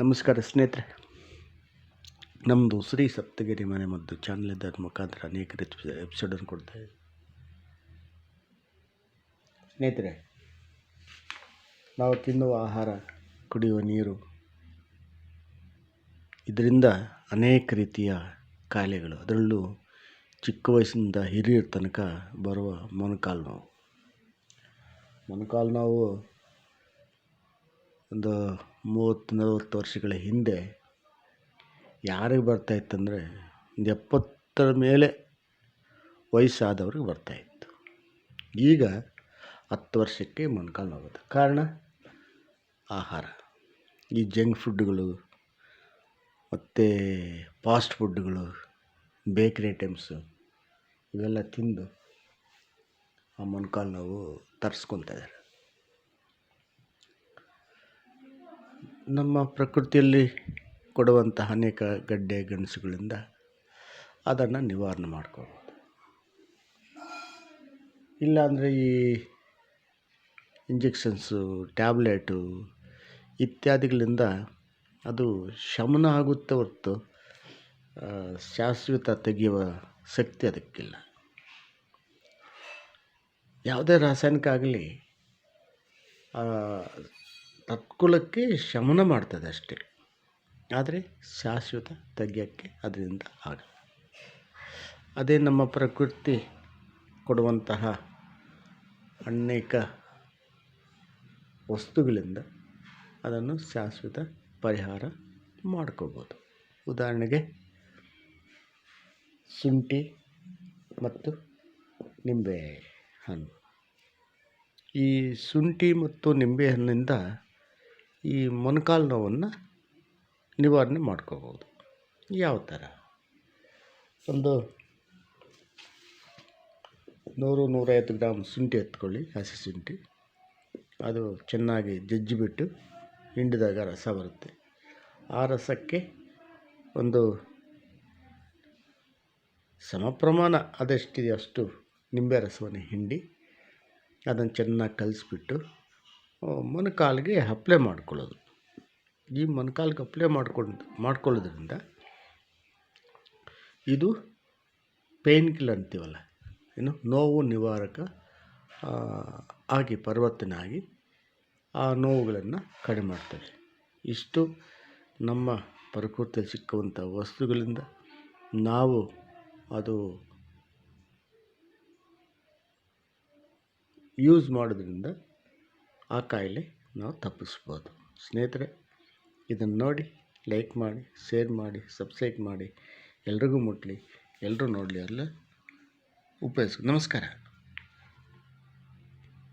ನಮಸ್ಕಾರ ಸ್ನೇಹಿತರೆ. ನಮ್ಮದು ಶ್ರೀ ಸಪ್ತಗಿರಿ ಮನೆ ಮದ್ದು ಚಾನಲ್ ಮುಖಾಂತರ ಅನೇಕ ಎಪಿಸೋಡನ್ನು ಕೊಡ್ತಾ ಸ್ನೇಹಿತರೆ, ನಾವು ತಿನ್ನುವ ಆಹಾರ, ಕುಡಿಯುವ ನೀರು, ಇದರಿಂದ ಅನೇಕ ರೀತಿಯ ಕಾಯಿಲೆಗಳು ಅದರಲ್ಲೂ ಚಿಕ್ಕ ವಯಸ್ಸಿನಿಂದ ಹಿರಿಯರ ತನಕ ಬರುವ ಮೊಣಕಾಲು ನೋವು. ಮೊಣಕಾಲು ನೋವು ಒಂದು ಮೂವತ್ತು ನಲವತ್ತು ವರ್ಷಗಳ ಹಿಂದೆ ಯಾರಿಗೆ ಬರ್ತಾಯಿತ್ತಂದರೆ ಒಂದು ಎಪ್ಪತ್ತರ ಮೇಲೆ ವಯಸ್ಸಾದವ್ರಿಗೆ ಬರ್ತಾಯಿತ್ತು ಈಗ ಹತ್ತು ವರ್ಷಕ್ಕೆ ಮೊಣಕಾಲು ನೋಗುತ್ತೆ ಕಾರಣ ಆಹಾರ. ಈ ಜಂಕ್ ಫುಡ್ಗಳು ಮತ್ತು ಫಾಸ್ಟ್ ಫುಡ್ಗಳು, ಬೇಕ್ರಿ ಐಟಮ್ಸು ಇವೆಲ್ಲ ತಿಂದು ಆ ಮೊಣ್ಕಾಲು ನೋವು ತರಿಸ್ಕೊತಾ ಇದ್ದಾರೆ. ನಮ್ಮ ಪ್ರಕೃತಿಯಲ್ಲಿ ಕೊಡುವಂತಹ ಅನೇಕ ಗಡ್ಡೆ ಗಣಸುಗಳಿಂದ ಅದನ್ನು ನಿವಾರಣೆ ಮಾಡ್ಕೋಬೋದು ಇಲ್ಲಾಂದರೆ ಈ ಇಂಜೆಕ್ಷನ್ಸು, ಟ್ಯಾಬ್ಲೆಟು ಇತ್ಯಾದಿಗಳಿಂದ ಅದು ಶಮನ ಆಗುತ್ತೆ ಹೊರತು ಶಾಶ್ವತ ತೆಗೆಯುವ ಶಕ್ತಿ ಅದಕ್ಕಿಲ್ಲ. ಯಾವುದೇ ರಾಸಾಯನಿಕ ಆಗಲಿ ತತ್ಕುಲಕ್ಕೆ ಶಮನ ಮಾಡ್ತದೆ ಅಷ್ಟೇ. ಆದರೆ ಶಾಶ್ವತ ತೆಗಿಯೋಕ್ಕೆ ಅದರಿಂದ ಆಗಲ್ಲ. ಅದೇ ನಮ್ಮ ಪ್ರಕೃತಿ ಕೊಡುವಂತಹ ಅನೇಕ ವಸ್ತುಗಳಿಂದ ಅದನ್ನು ಶಾಶ್ವತ ಪರಿಹಾರ ಮಾಡ್ಕೋಬೋದು. ಉದಾಹರಣೆಗೆ ಶುಂಠಿ ಮತ್ತು ನಿಂಬೆ ಹಣ್ಣು ಈ ಶುಂಠಿ ಮತ್ತು ನಿಂಬೆಹಣ್ಣಿಂದ ಈ ಮೊಣಕಾಲು ನೋವನ್ನು ನಿವಾರಣೆ ಮಾಡ್ಕೋಬೋದು. ಯಾವ ಥರ? ಒಂದು ನೂರು, ನೂರೈವತ್ತು ಗ್ರಾಮ್ ಶುಂಠಿ ಎತ್ಕೊಳ್ಳಿ, ಹಸಿ ಶುಂಠಿ. ಅದು ಚೆನ್ನಾಗಿ ಜಜ್ಜಿಬಿಟ್ಟು ಹಿಂಡಿದಾಗ ರಸ ಬರುತ್ತೆ. ಆ ರಸಕ್ಕೆ ಒಂದು ಸಮ ಪ್ರಮಾಣ ಅದೆಷ್ಟಿದೆ ಅಷ್ಟು ನಿಂಬೆ ರಸವನ್ನು ಹಿಂಡಿ, ಅದನ್ನು ಚೆನ್ನಾಗಿ ಕಲಿಸ್ಬಿಟ್ಟು ಮೊಣಕಾಲಿಗೆ ಅಪ್ಲೈ ಮಾಡ್ಕೊಳ್ಳೋದು. ಈ ಮೊಣಕಾಲಿಗೆ ಅಪ್ಲೈ ಮಾಡ್ಕೊಂಡು, ಮಾಡ್ಕೊಳ್ಳೋದ್ರಿಂದ ಇದು ಪೇನ್ ಕಿಲ್ಲರ್ ಅಂತೀವಲ್ಲ, ಏನು ನೋವು ನಿವಾರಕ ಆಗಿ ಪರಿವರ್ತನೆ ಆಗಿ ಆ ನೋವುಗಳನ್ನು ಕಡಿಮೆ ಮಾಡ್ತದೆ. ಇಷ್ಟು ನಮ್ಮ ಪ್ರಕೃತಿಯಲ್ಲಿ ಸಿಕ್ಕುವಂಥ ವಸ್ತುಗಳಿಂದ ನಾವು ಅದು ಯೂಸ್ ಮಾಡೋದ್ರಿಂದ ಆ ಕಾಯಿಲೆ ನಾವು ತಪ್ಪಿಸ್ಬೋದು. ಸ್ನೇಹಿತರೆ, ಇದನ್ನು ನೋಡಿ, ಲೈಕ್ ಮಾಡಿ, ಶೇರ್ ಮಾಡಿ, ಸಬ್ಸ್ಕ್ರೈಬ್ ಮಾಡಿ, ಎಲ್ರಿಗೂ ಮುಟ್ಟಲಿ ಎಲ್ಲರೂ ನೋಡಲಿ ಎಲ್ಲ ಉಪಯೋಗಿಸಿ ನಮಸ್ಕಾರ.